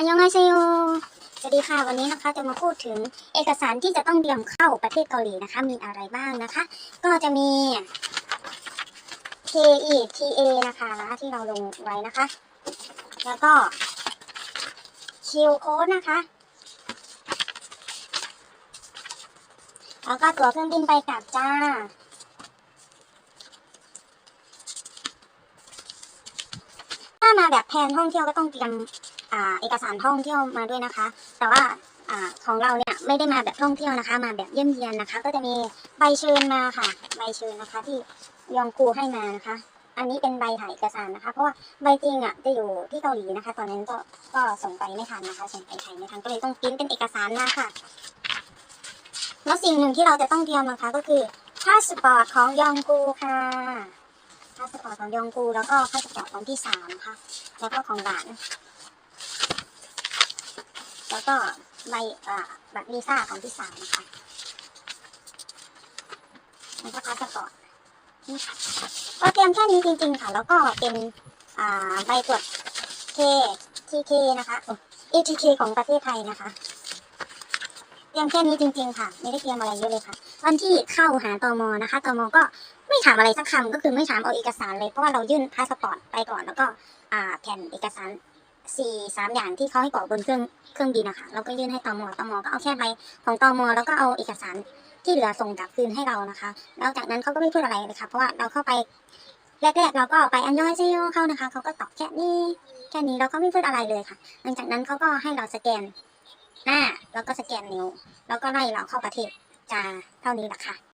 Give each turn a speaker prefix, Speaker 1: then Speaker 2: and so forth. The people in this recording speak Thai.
Speaker 1: อันยองไงเซโยสวัสดีค่ะ วันนี้นะคะจะมาพูดถึงเอกสารที่จะต้องเตรียมเข้าประเทศเกาหลีนะคะ มีอะไรบ้างนะคะ ก็จะมี KE TA นะคะที่เราลงไว้นะคะ แล้วก็ Q code นะคะ แล้วก็ตั๋วเครื่องบินไปกลับจ้า ถ้า มาแบบแผนท่องเที่ยวก็ต้องเตรียมเอกสารท่องเที่ยวมาด้วยนะคะ แต่ว่าอของเราเนี่ยไม่ได้มาแบบท่องเที่ยวนะคะ มาแบบเยี่ยมเยียนนะคะ ก็จะมีใบเชิญมาค่ะ ใบเชิญนะคะที่ยองกูให้มานะคะ อันนี้เป็นใบถ่ายเอกสารนะคะ เพราะว่าใบจริงอะจะอยู่ที่เกาหลีนะคะ ตอนนั้นก็ก็ส่งไปไม่ทันนะคะ ส่งไปไทยไม่ทันก็เลยต้องพิมพ์เป็นเอกสารมาค่ะ แล้วสิ่งหนึ่งที่เราจะต้องเตรียมนะคะก็คือพาสปอร์ตของยองกูค่ะ พาสปอร์ตของยองกู แล้วก็พาสปอร์ตของที่สามค่ะ แล้วก็ของหลาน แล้วก็ใบบัตรวีซ่าของที่สามนะคะแล้วก็พาสปอร์ตนี่ค่ะก็เตรียมแค่นี้จริง ๆ ค่ะ แล้วก็เป็นใบตรวจเคทีเคนะคะเอทีเคของประเทศไทยนะคะ เตรียมแค่นี้จริง ๆ ค่ะ ไม่ได้เตรียมอะไรเยอะเลยค่ะ วันที่เข้าหาตมนะคะตมก็ ถามอะไรสักคำก็คือไม่ถามเอาเอกสารเลยเพราะว่าเรายื่นพาสปอร์ตไปก่อน แล้วก็แผ่นเอกสารสี่สามอย่างที่เขาให้กรอกบนเครื่องเครื่องบินนะคะเราก็ยื่นให้ตมตมก็เอาแค่ใบของตมแล้วก็เอาเอกสารที่เหลือส่งกลับคืนให้เรานะคะ แล้วจากนั้นเขาก็ไม่พูดอะไรเลยค่ะเพราะว่าเราเข้าไปแรกๆเราก็ไปอันย่อยเซโยเข้านะคะเขาก็ตอบแค่นี้แค่นี้เราก็ไม่พูดอะไรเลยค่ะ หลังจากนั้นเขาก็ให้เราสแกนหน้าแล้วก็สแกนนิ้ว แล้วก็ไล่เราเข้าประเทศจะเท่านี้แหละค่ะ